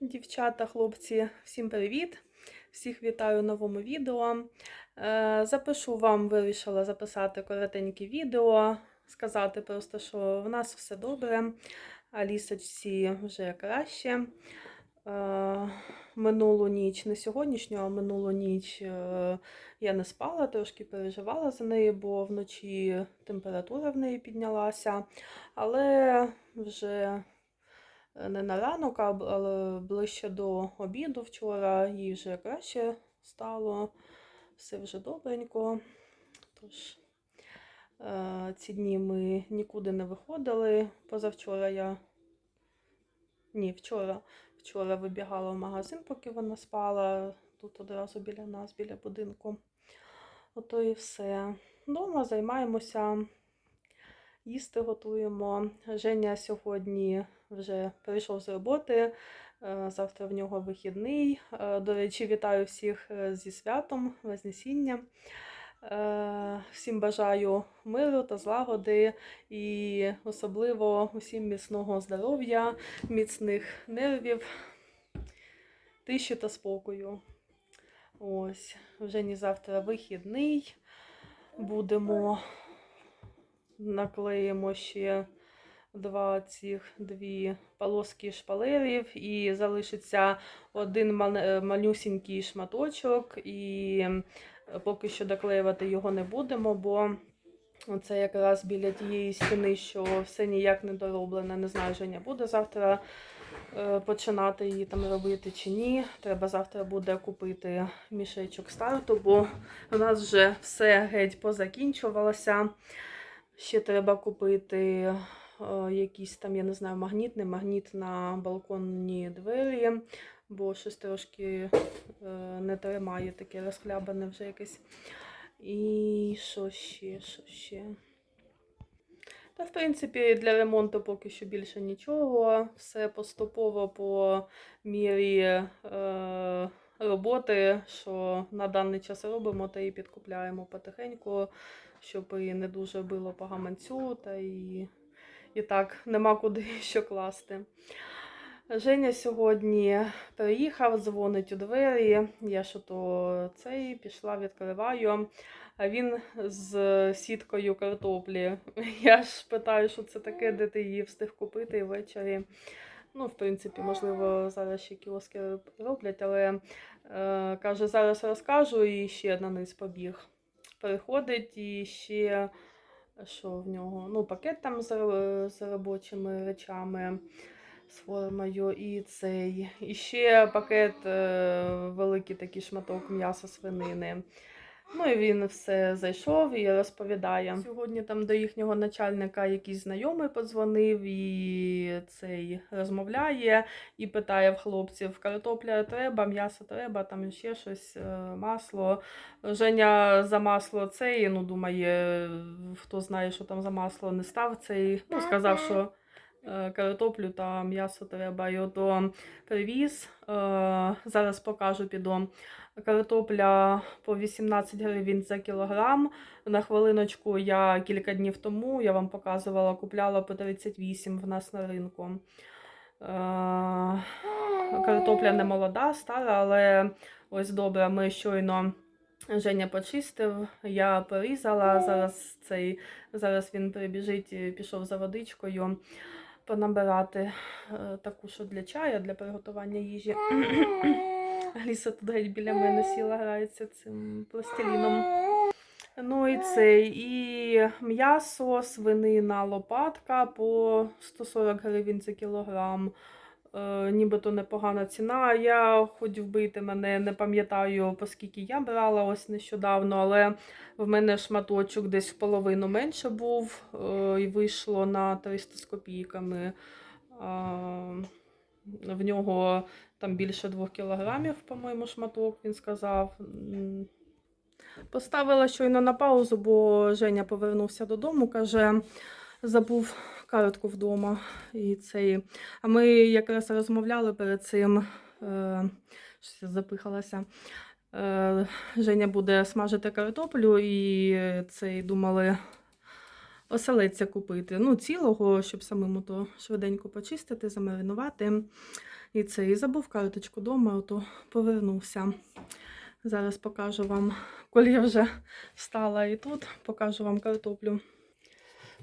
Дівчата, хлопці, всім привіт! Всіх вітаю в новому відео. Е, Запишу вам, вирішила записати коротеньке відео, сказати просто, що в нас все добре, Алісочці вже краще. Е, Минулу ніч, не сьогоднішню, а минулу ніч е, я не спала, трошки переживала за неї, бо вночі температура в неї піднялася. Але вже не на ранок, а ближче до обіду вчора їй вже краще стало, все вже добренько. Тож е, ці дні ми нікуди не виходили. Позавчора я. Ні, вчора. Вчора вибігала в магазин, поки вона спала. Тут одразу біля нас, біля будинку. Ото і все. Дома займаємося, їсти готуємо. Женя сьогодні вже прийшов з роботи. е, Завтра в нього вихідний. Е, До речі, вітаю всіх е, зі святом Вознесіння. Всім бажаю миру та злагоди і особливо усім міцного здоров'я, міцних нервів, тиші та спокою. Ось, вже не завтра вихідний. Будемо наклеїмо ще два цих дві полоски шпалерів, і залишиться один е, малюсінький шматочок, і поки що доклеювати його не будемо, бо це якраз біля тієї стіни, що все ніяк не дороблено. Не знаю, Женя буде завтра е, починати її там робити чи ні. Треба завтра буде купити мішечок старту, бо у нас вже все геть позакінчувалося. Ще треба купити е, якийсь там, я не знаю, магніт, магніт на балконні двері, бо щось трошки е, не тримає таке розхлябане вже якесь. І що ще, що ще? Та, в принципі, для ремонту поки що більше нічого. Все поступово по мірі е, роботи, що на даний час робимо, та і підкупляємо потихеньку, щоб і не дуже било по гаманцю, та і, і так нема куди що класти. Женя сьогодні приїхав, дзвонить у двері. Я що то цей пішла, відкриваю. А він з сіткою картоплі. Я ж питаю, що це таке, де ти її встиг купити ввечері. Ну, в принципі, можливо, зараз ще кіоски роблять, але е, каже, зараз розкажу і ще на низ побіг. Приходить і ще що в нього? Ну, пакет там з, з робочими речами з формою і цей. І ще пакет е, великий такий шматок м'яса свинини. Ну і він все зайшов і розповідає. Сьогодні там до їхнього начальника якийсь знайомий подзвонив і цей розмовляє і питає в хлопців: картопля треба, м'ясо треба, там ще щось, е, масло. Женя за масло цей, ну думає, хто знає, що там за масло не став цей. Ну, сказав, що картоплю та м'ясо треба. І ото привіз. Е, Зараз покажу піду. Картопля по 18 гривень за кілограм. На хвилиночку я кілька днів тому я вам показувала, купляла по 38 в нас на ринку. Е, Картопля не молода, стара, але ось добре, ми щойно. Женя почистив, я порізала. Зараз цей зараз він прибіжить, пішов за водичкою понабирати е, таку, що для чаю, для приготування їжі. Аліса тут геть біля мене сіла, грається цим пластиліном. Ну і цей, і м'ясо, свинина, лопатка по 140 гривень за кілограм. Е, нібито непогана ціна. Я хоч вбити мене, не пам'ятаю, по скільки я брала ось нещодавно, але в мене шматочок десь в половину менше був е, і вийшло на 300 з копійками. В нього там більше 2 кілограмів, по-моєму, шматок, він сказав. Поставила щойно на паузу, бо Женя повернувся додому, каже, забув картку вдома. І цей. А ми якраз розмовляли перед цим, е, щось я запихалася. Е, Женя буде смажити картоплю і цей думали оселедця купити. Ну, цілого, щоб самому то швиденько почистити, замаринувати. І це і забув карточку вдома, ото повернувся. Зараз покажу вам, коли я вже встала і тут, покажу вам картоплю.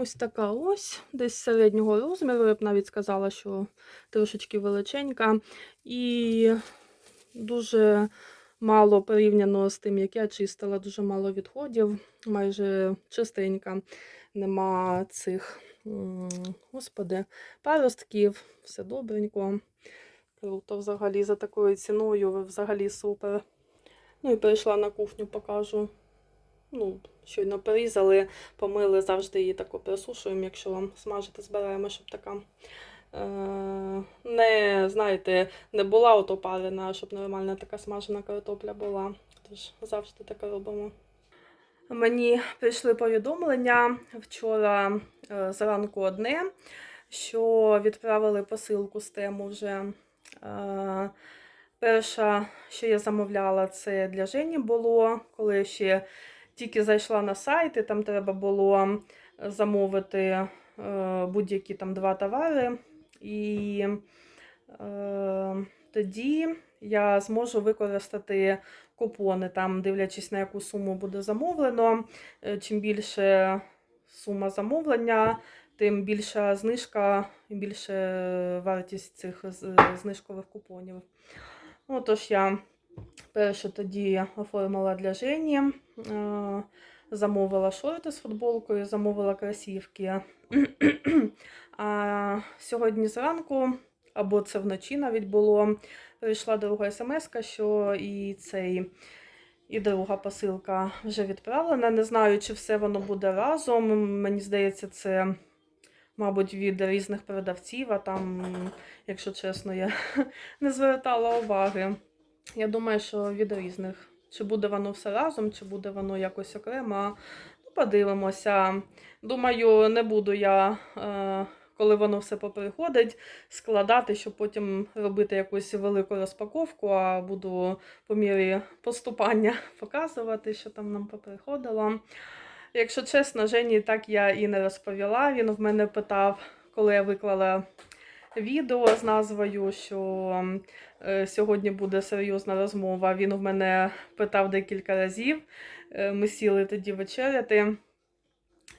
Ось така ось, десь середнього розміру, я б навіть сказала, що трошечки величенька. І дуже мало порівняно з тим, як я чистила, дуже мало відходів, майже чистенька. Нема цих, господи, паростків, все добренько. Круто взагалі за такою ціною, взагалі супер. Ну і перейшла на кухню, покажу. Ну, щойно порізали, помили, завжди її тако присушуємо, якщо вам смажити збираємо, щоб така е, не, знаєте, не була ото парена, щоб нормальна така смажена картопля була. Тож завжди таке робимо. Мені прийшли повідомлення вчора е, зранку одне, що відправили посилку з тему вже. Е, перша, що я замовляла, це для Жені було, коли ще тільки зайшла на сайт, і там треба було замовити е, будь-які там два товари. І е, тоді я зможу використати купони, там, дивлячись на яку суму буде замовлено. Е, Чим більше сума замовлення, тим більша знижка і більше вартість цих знижкових купонів. Ну, тож я перше тоді оформила для Жені, е, замовила шорти з футболкою, замовила кросівки. А сьогодні зранку, або це вночі навіть було, прийшла друга смс, що і цей. І друга посилка вже відправлена. Не знаю, чи все воно буде разом. Мені здається, це, мабуть, від різних продавців, а там, якщо чесно, я не звертала уваги. Я думаю, що від різних. Чи буде воно все разом, чи буде воно якось окремо. Ну, подивимося. Думаю, не буду я, е, коли воно все поприходить, складати, щоб потім робити якусь велику розпаковку, а буду по мірі поступання показувати, що там нам поприходило. Якщо чесно, Жені так я і не розповіла. Він в мене питав, коли я виклала відео з назвою, що е, сьогодні буде серйозна розмова. Він в мене питав декілька разів. Е, Ми сіли тоді вечеряти.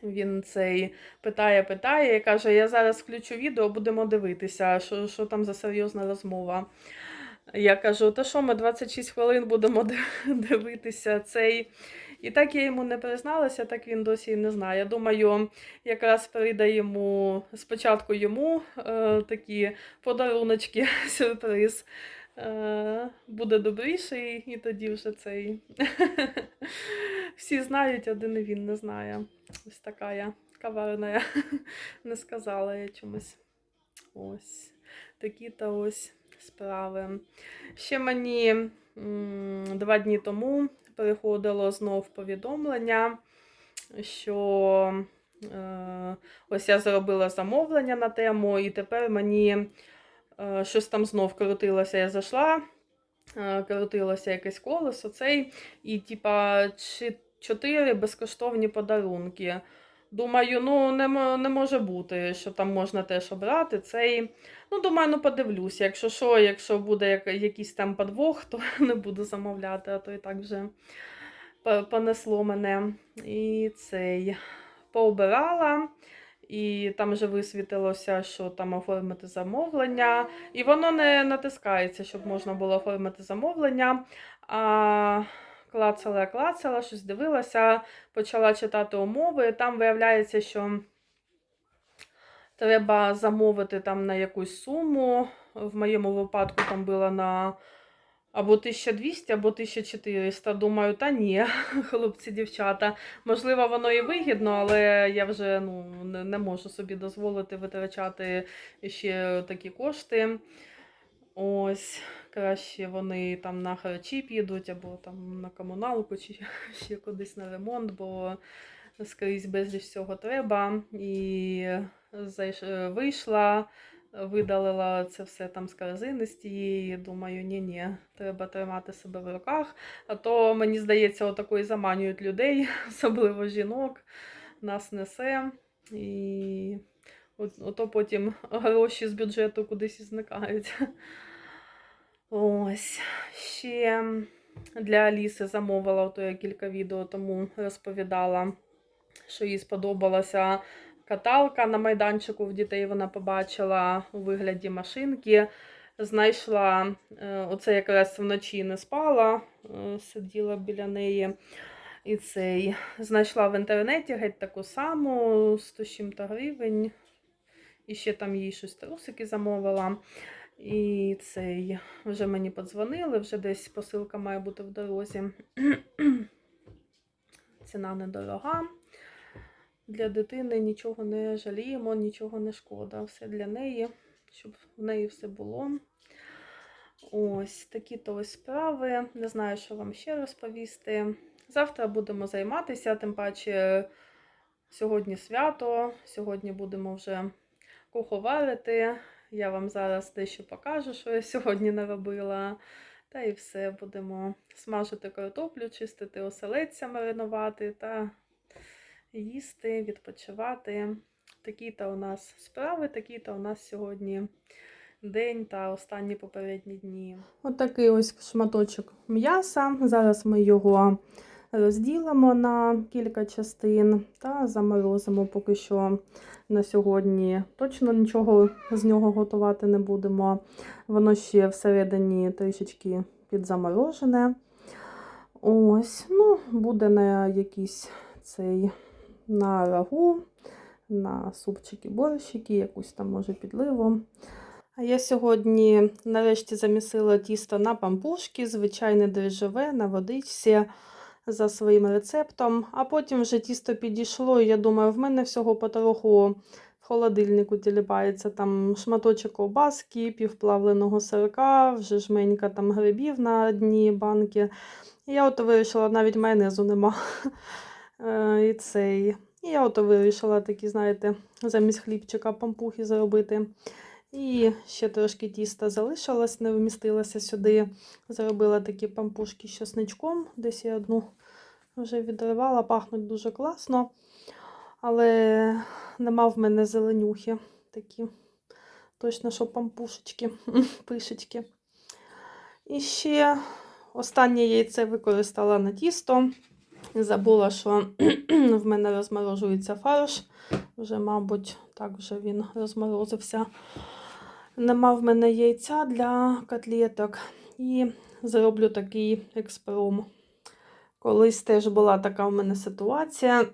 Він цей питає, питає і каже: Я зараз включу відео, будемо дивитися, що, що там за серйозна розмова. Я кажу, та що ми 26 хвилин будемо дивитися цей. І так я йому не призналася, так він досі і не знає. Я думаю, якраз йому спочатку йому е, такі подаруночки, сюрприз. Е, буде добріший, і тоді вже цей. Всі знають, один і він не знає. Ось така я каварна, не сказала я чомусь. Ось такі-то ось справи. Ще мені два дні тому приходило знов повідомлення, що е, ось я зробила замовлення на тему, і тепер мені е, щось там знов крутилося. Я зайшла, е, крутилося якесь колесо цей, і типа чотири безкоштовні подарунки. Думаю, ну не, не може бути, що там можна теж обрати цей. Ну, думаю, ну подивлюся. Якщо що, якщо буде як, якийсь там подвох, то не буду замовляти, а то і так вже понесло мене. І цей пообирала. І там вже висвітилося, що там оформити замовлення. І воно не натискається, щоб можна було оформити замовлення. А клацала, клацала, щось дивилася, почала читати умови. Там виявляється, що треба замовити там на якусь суму. В моєму випадку там було на або 1200, або 1400. Думаю, та ні, хлопці, дівчата. Можливо, воно і вигідно, але я вже ну, не, не можу собі дозволити витрачати ще такі кошти. Ось, краще вони там на харчі підуть, або там на комуналку, чи ще кудись на ремонт, бо скрізь безліч всього треба. І зайш... вийшла, видалила це все там з корзини з тієї. Думаю, ні-ні, треба тримати себе в руках. А то, мені здається, отако і заманюють людей, особливо жінок, нас несе. І ото потім гроші з бюджету кудись і зникають. Ось ще для Аліси замовила, то я кілька відео тому розповідала, що їй сподобалася каталка на майданчику в дітей. Вона побачила у вигляді машинки. Знайшла, е, оце якраз вночі не спала, е, сиділа біля неї. І цей знайшла в інтернеті геть таку саму 100 з чим-то гривень. І ще там їй щось трусики замовила. І цей вже мені подзвонили, вже десь посилка має бути в дорозі. Ціна недорога. Для дитини нічого не жаліємо, нічого не шкода. Все для неї, щоб в неї все було. Ось такі то ось справи. Не знаю, що вам ще розповісти. Завтра будемо займатися, тим паче сьогодні свято, сьогодні будемо вже куховарити. Я вам зараз дещо покажу, що я сьогодні наробила. Та і все, будемо смажити картоплю, чистити оселедця, маринувати та їсти, відпочивати. Такі-то у нас справи, такі-то у нас сьогодні день та останні попередні дні. Отакий ось шматочок м'яса. Зараз ми його розділимо на кілька частин та заморозимо поки що на сьогодні. Точно нічого з нього готувати не будемо. Воно ще всередині трішечки підзаморожене. Ось, ну, буде на якийсь цей на рагу, на супчики, борщики, якусь там може підливу. А я сьогодні нарешті замісила тісто на пампушки, звичайне дріжджове, на водичці за своїм рецептом. А потім вже тісто підійшло, і я думаю, в мене всього потроху в холодильнику тіліпається там шматочок ковбаски, півплавленого сирка, вже жменька там грибів на дні банки. І я от вирішила, навіть майонезу нема. Е, І цей. І я от вирішила такі, знаєте, замість хлібчика пампухи зробити. І ще трошки тіста залишилось, не вмістилося сюди. Зробила такі пампушки з чесничком. Десь я одну вже відривала, пахнуть дуже класно. Але нема в мене зеленюхи такі. Точно, що пампушечки, пишечки. І ще останнє яйце використала на тісто. Забула, що в мене розморожується фарш. Вже, мабуть, так вже він розморозився. Нема в мене яйця для котлеток. І зроблю такий експером. Колись теж була така в мене ситуація.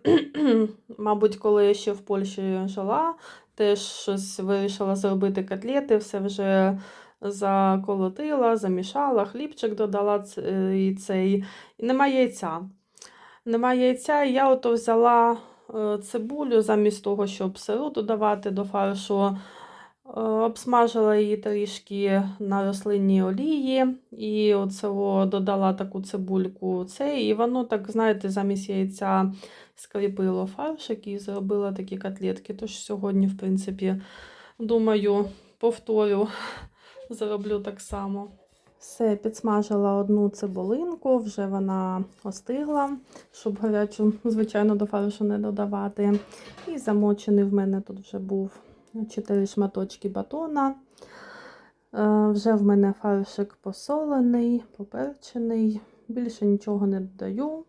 Мабуть, коли я ще в Польщі жила, теж щось вирішила зробити котлети, все вже заколотила, замішала, хлібчик додала ц- і цей. І нема яйця. Нема яйця, і я ото взяла е, цибулю замість того, щоб сиру додавати до фаршу. Е, Обсмажила її трішки на рослинній олії, і оцього додала таку цибульку. Це, і воно так, знаєте, замість яйця скріпило фаршик і зробила такі котлетки. Тож сьогодні, в принципі, думаю, повторю, зроблю так само. Все, підсмажила одну цибулинку, вже вона остигла, щоб гарячу, звичайно, до фаршу не додавати. І замочений в мене тут вже був 4 шматочки батона. Е, Вже в мене фаршик посолений, поперчений, більше нічого не додаю.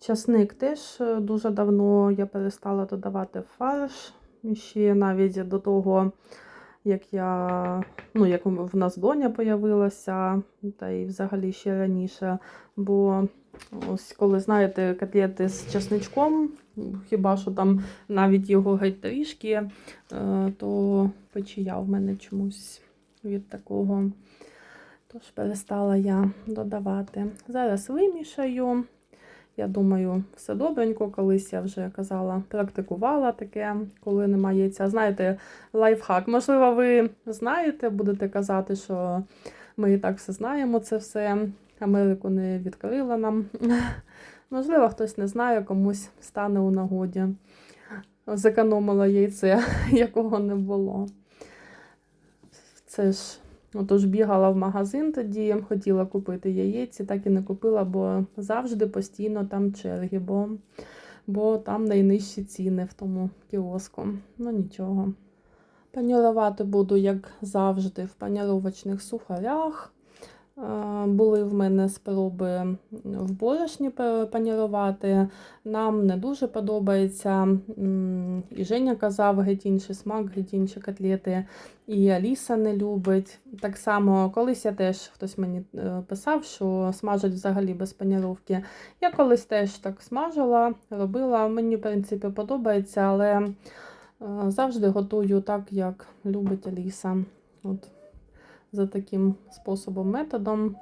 Часник теж е, дуже давно я перестала додавати фарш. Ще навіть до того, як я, ну, як в нас доня появилася, та й взагалі ще раніше. Бо ось коли знаєте, котлети з чесничком, хіба що там навіть його геть трішки, е, то печія в мене чомусь від такого. Тож перестала я додавати. Зараз вимішаю. Я думаю, все добренько. Колись я вже казала, практикувала таке, коли немає яйця. Знаєте, лайфхак. Можливо, ви знаєте, будете казати, що ми і так все знаємо, це все. Америку не відкрила нам. Можливо, хтось не знає, комусь стане у нагоді. Зекономила яйце, якого не було. Це ж Отож бігала в магазин тоді, хотіла купити яєць, і так і не купила, бо завжди постійно там черги, бо, бо там найнижчі ціни в тому кіоску. Ну нічого. Панірувати буду, як завжди, в паніровочних сухарях. Е, Були в мене спроби в борошні панірувати. Нам не дуже подобається. І Женя казав геть інший смак, геть інші котлети. І Аліса не любить. Так само, колись я теж хтось мені е, писав, що смажать взагалі без паніровки. Я колись теж так смажила, робила. Мені, в принципі, подобається, але е, завжди готую так, як любить Аліса. От за таким способом, методом.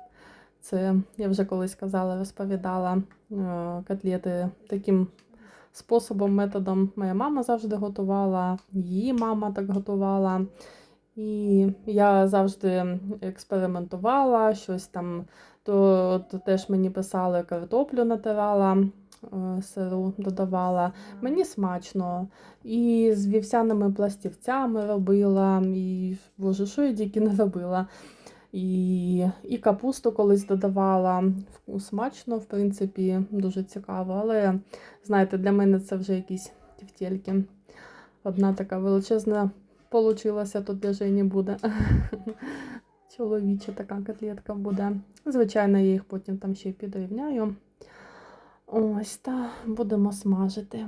Це я вже колись казала, розповідала е, котлети таким способом, методом моя мама завжди готувала, її мама так готувала. І я завжди експериментувала, щось там, то, то теж мені писали, картоплю натирала, сиру додавала. Мені смачно. І з вівсяними пластівцями робила, і боже, що я тільки не робила. І, і капусту колись додавала. Смачно, в принципі, дуже цікаво. Але, знаєте, для мене це вже якісь тівтєльки. Одна така величезна получилася, тут для Жені буде. Чоловіча така котлетка буде. Звичайно, я їх потім там ще підрівняю. Ось, та будемо смажити.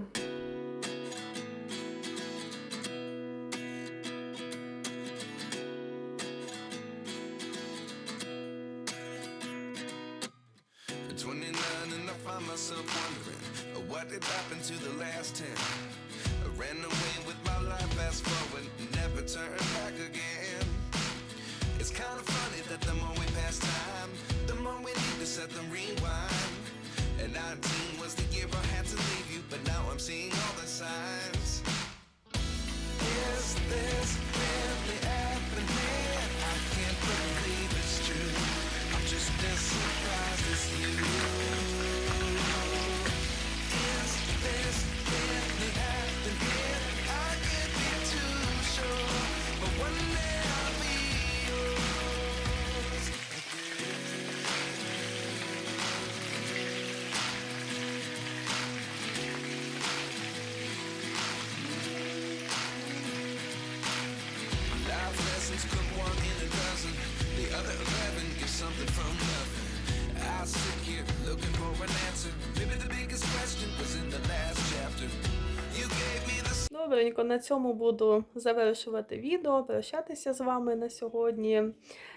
Добренько, на цьому буду завершувати відео, прощатися з вами на сьогодні.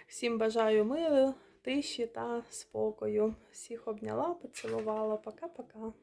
Всім бажаю миру, тиші та спокою. Всіх обняла, поцілувала. Пока-пока.